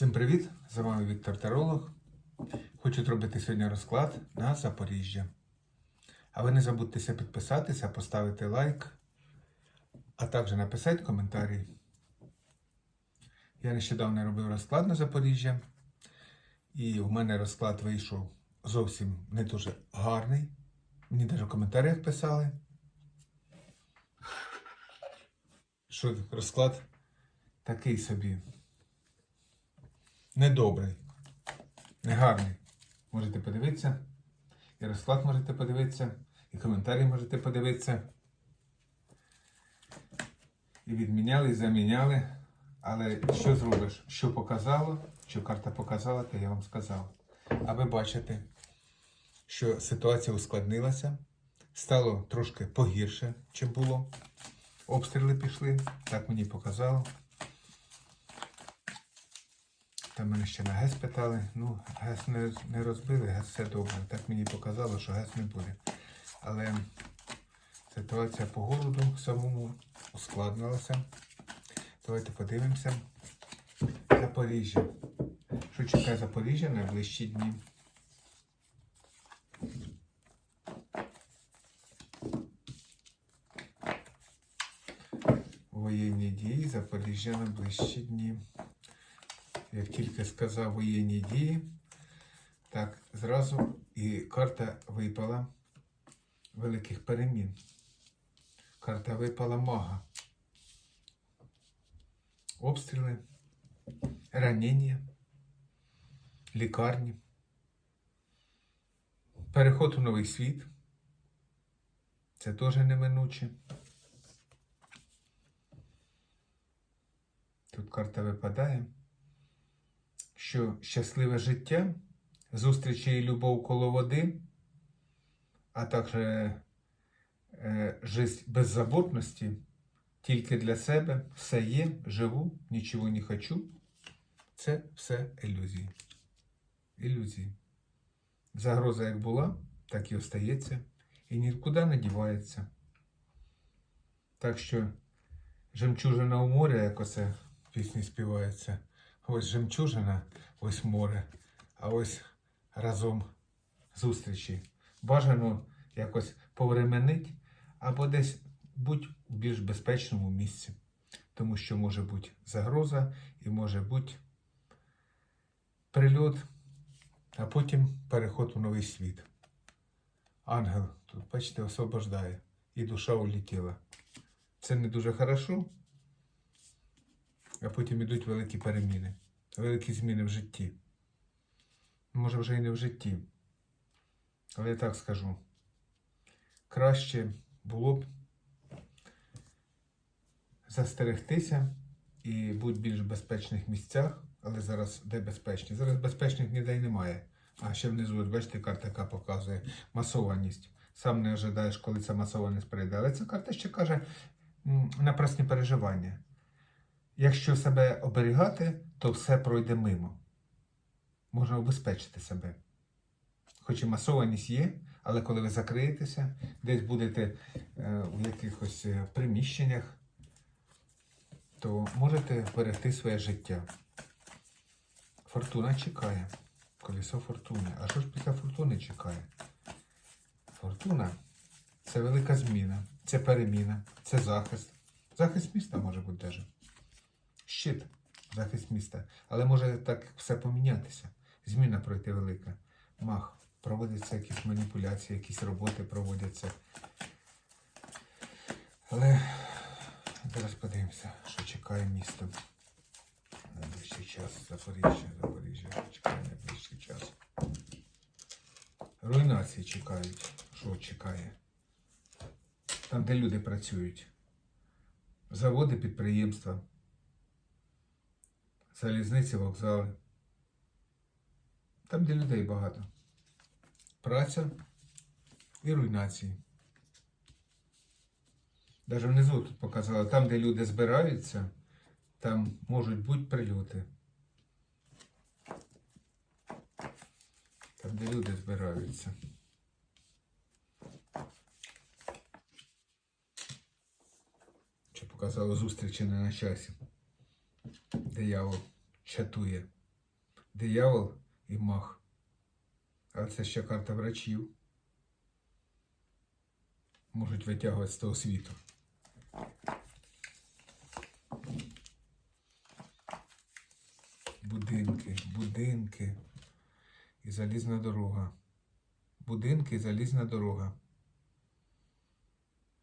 Всім привіт! З вами Віктор Таролог. Хочу зробити сьогодні розклад на Запоріжжя. А ви не забудьтеся підписатися, поставити лайк, а також написати коментарі. Я нещодавно робив розклад на Запоріжжя, і в мене розклад вийшов зовсім не дуже гарний. Мені навіть в коментарях писали, що розклад такий собі недобрий, негарний. Можете подивитися. І розклад можете подивитися, і коментарі можете подивитися. І відміняли, і заміняли. Але що зробиш? Що показало, що карта показала, то я вам сказав. А ви бачите, що ситуація ускладнилася, стало трошки погірше, чим було. Обстріли пішли, так мені показало. Там мене ще на ГЕС питали. Ну, ГЕС не, не розбили, ГЕС все добре. Так мені показало, що ГЕС не буде. Але ситуація по голоду самому ускладнилася. Давайте подивимося. Запоріжжя. Що чекає Запоріжжя на найближчі дні? Воєнні дії Запоріжжя на найближчі дні. Як тільки сказав воєнні дії, так зразу і карта випала великих перемін. Карта випала мага. Обстріли, ранення, лікарні, переход у новий світ. Це теж неминуче. Тут карта випадає що щасливе життя, зустрічі і любов коло води, а також е, життя беззаботності, тільки для себе все є, живу, нічого не хочу. Це все ілюзії. Ілюзії. Загроза як була, так і остається, і нікуди не дівається. Так що жемчужина у морі, як оце в пісні співається. Ось жемчужина, ось море, а ось разом зустрічі. Бажано якось повременить або десь будь у більш безпечному місці. Тому що може бути загроза і може бути прильот, а потім переход у новий світ. Ангел тут, бачите, освобождає. І душа улетіла. Це не дуже хорошо а потім йдуть великі переміни, великі зміни в житті. Може, вже і не в житті. Але я так скажу. Краще було б застерегтися і бути в більш безпечних місцях, але зараз де безпечні? Зараз безпечних ніде й немає. А ще внизу, бачите, карта, яка показує масованість. Сам не ожидаєш, коли ця масованість прийде. Але ця карта ще каже напрасні переживання. Якщо себе оберігати, то все пройде мимо. Можна обезпечити себе. Хоч і масованість є, але коли ви закриєтеся, десь будете е, у якихось е, приміщеннях, то можете берегти своє життя. Фортуна чекає. Колесо фортуни. А що ж після фортуни чекає? Фортуна це велика зміна, це переміна, це захист. Захист міста може бути навіть щит, захист міста. Але може так все помінятися. Зміна пройти велика. Мах. Проводяться якісь маніпуляції, якісь роботи проводяться. Але зараз подивимося, що чекає місто. Найближчий час. Запоріжжя, Запоріжжя. Чекає найближчий час. Руйнації чекають. Що чекає? Там, де люди працюють. Заводи, підприємства залізниці, вокзали. Там, де людей багато. Праця і руйнації. Навіть внизу тут показали, там, де люди збираються, там можуть бути прильоти. Там, де люди збираються. Що показало зустрічі не на часі. Диявол чатує. диявол і мах. Але це ще карта врачів. Можуть витягувати з того світу. Будинки, будинки і залізна дорога. Будинки і залізна дорога.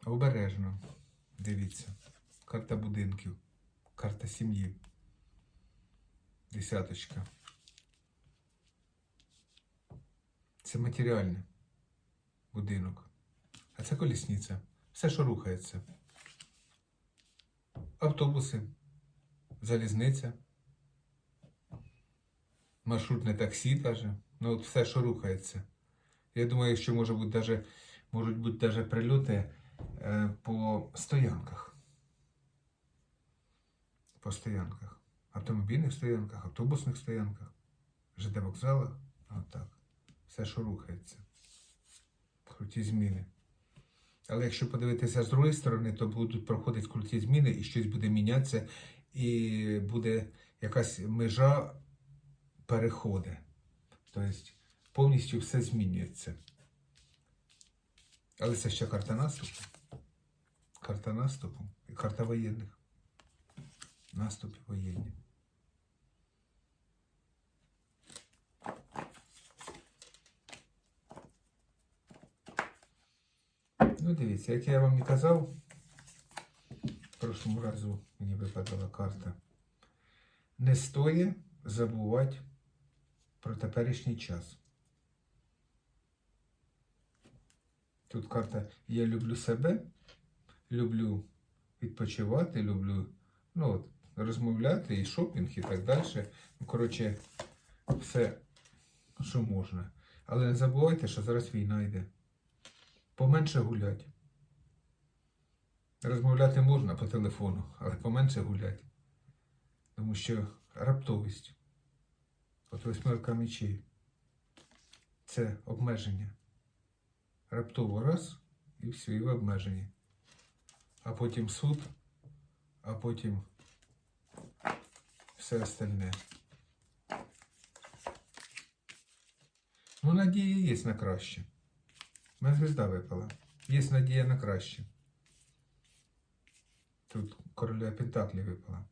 Обережно. Дивіться. Карта будинків. Карта сім'ї. Десяточка. Це матеріальне будинок. А це колісниця. Все, що рухається. Автобуси, залізниця, маршрутне таксі даже. Ну, от все, що рухається. Я думаю, що може бути даже, можуть бути даже прильоти е, по стоянках. По стоянках. Автомобільних стоянках, автобусних стоянках, ЖД вокзалах. Отак. Все, що рухається. Круті зміни. Але якщо подивитися з другої сторони, то будуть проходити круті зміни і щось буде мінятися, і буде якась межа переходи. Тобто повністю все змінюється. Але це ще карта наступу. Карта наступу і карта воєнних. Наступи воєнні. Ну, дивіться, як я вам і казав, в прошлому разу мені випадала карта. Не стоїть забувати про теперішній час. Тут карта Я люблю себе, люблю відпочивати, люблю ну, от, розмовляти і шопінг і так далі. Ну, коротше, все, що можна. Але не забувайте, що зараз війна йде. Поменше гулять. Розмовляти можна по телефону, але поменше гулять. Тому що раптовість. От восьмерка мечей. Це обмеження. Раптово раз і все, і ви обмежені. А потім суд, а потім все остальне. Ну, надія є на краще. У мене звезда випала. Є надія на краще. Тут короля Пентаклі випала.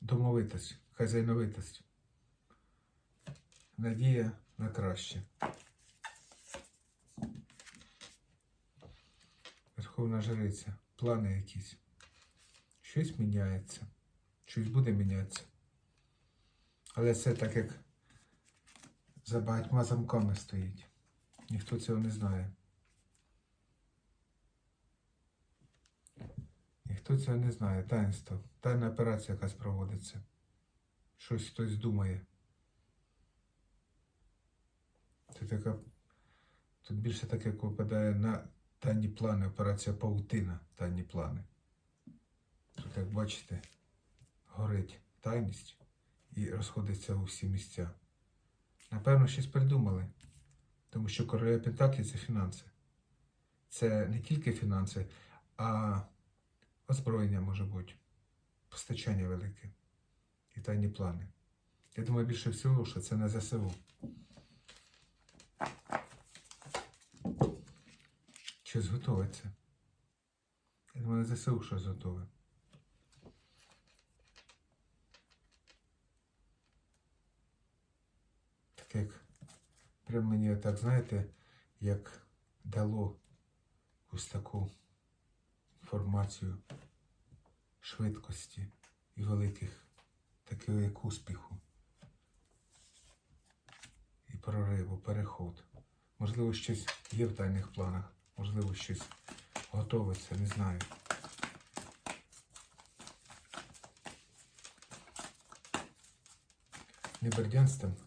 Домовитость, хазяйновитость. Надія на краще. Верховна жриця. Плани якісь. Щось міняється. Щось буде мінятися. Але це так як за багатьма замками стоїть. Ніхто цього не знає. Ніхто цього не знає. Таїнство. Тайна операція якась проводиться. Щось хтось думає. Це така. Тут більше так як випадає на тайні плани. Операція Паутина. Тайні плани. Тут, як бачите, горить тайність і розходиться у всі місця. Напевно, щось придумали. Тому що короля Пентаклі це фінанси. Це не тільки фінанси, а озброєння може бути, постачання велике і тайні плани. Я думаю, більше всього, що це не ЗСУ. Щось готовиться. Я думаю, не ЗСУ щось готове. Як прям мені так, знаєте, як дало ось таку інформацію швидкості і великих, таких як успіху. І прориву, переход. Можливо, щось є в тайних планах, можливо, щось готовиться, не знаю. Не Бердянськ там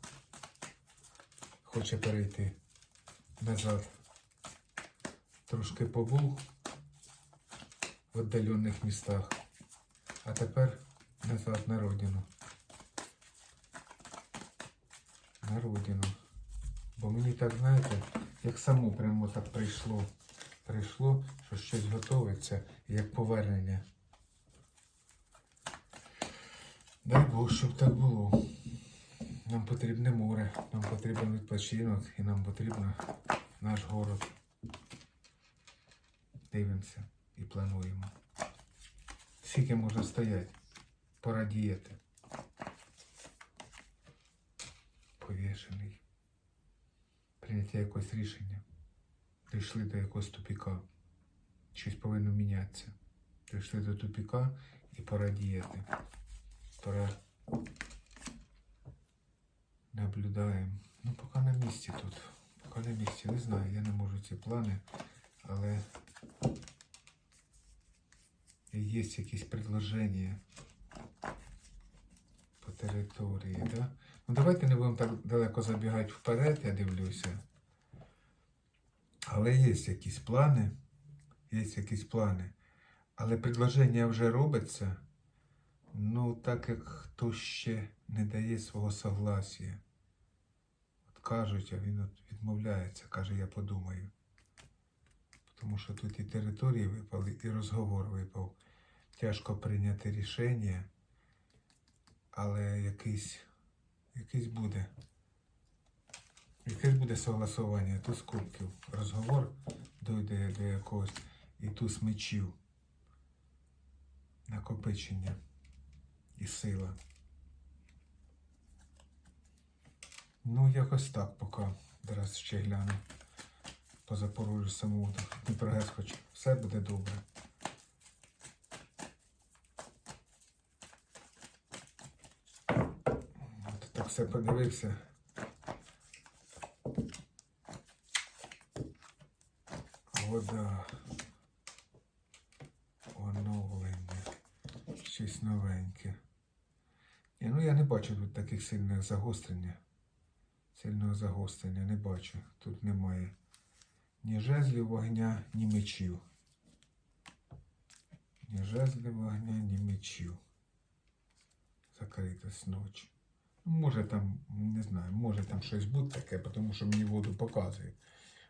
хоче перейти назад. Трошки побув в віддалених містах, а тепер назад на родину. На родину. Бо мені так, знаєте, як само прямо так прийшло. Прийшло, що щось готовиться, як повернення. Дай Бог, щоб так було. Нам потрібне море, нам потрібен відпочинок і нам потрібен наш город. Дивимося і плануємо. Скільки можна стояти, пора діяти. Повішений. Прийняття якогось рішення. Дійшли до якогось тупіка. Щось повинно мінятися. Дійшли до тупіка і пора діяти. Пора наблюдаємо. Ну, поки на місці тут. Поки на місці. Не знаю, я не можу ці плани, але є якісь предложення по території, да? Ну давайте не будемо так далеко забігати вперед, я дивлюся. Але є якісь плани. Є якісь плани. Але предложення вже робиться. Ну, так як хто ще не дає свого согласия. Кажуть, а він відмовляється, каже, я подумаю. Тому що тут і території випали, і розговор випав. Тяжко прийняти рішення, але якийсь, якийсь буде. Якесь буде согласування, туз кубків. Розговор дойде до якогось і туз мечів. Накопичення і сила. Ну, якось так поки. Зараз ще гляну. По Запорожжю самому Дніпрогес хоч. Все буде добре. От так все подивився. Вода. Оновлення. Щось новеньке. Ні, ну я не бачу тут таких сильних загострення. Сильного загострення не бачу. Тут немає ні жезлів вогня, ні мечів. Ні жезлів вогня, ні мечів. Закритась ночі. Ну, Може там, не знаю, може там щось бути таке, тому що мені воду показує.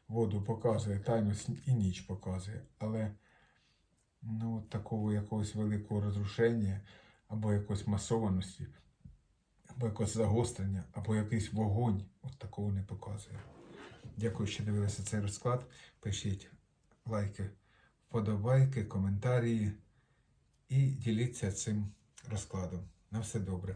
Воду показує, тайність і ніч показує. Але ну, такого якогось великого розрушення або якоїсь масованості, або якось загострення, або якийсь вогонь, от такого не показує. Дякую, що дивилися цей розклад. Пишіть лайки, вподобайки, коментарі і діліться цим розкладом. На все добре.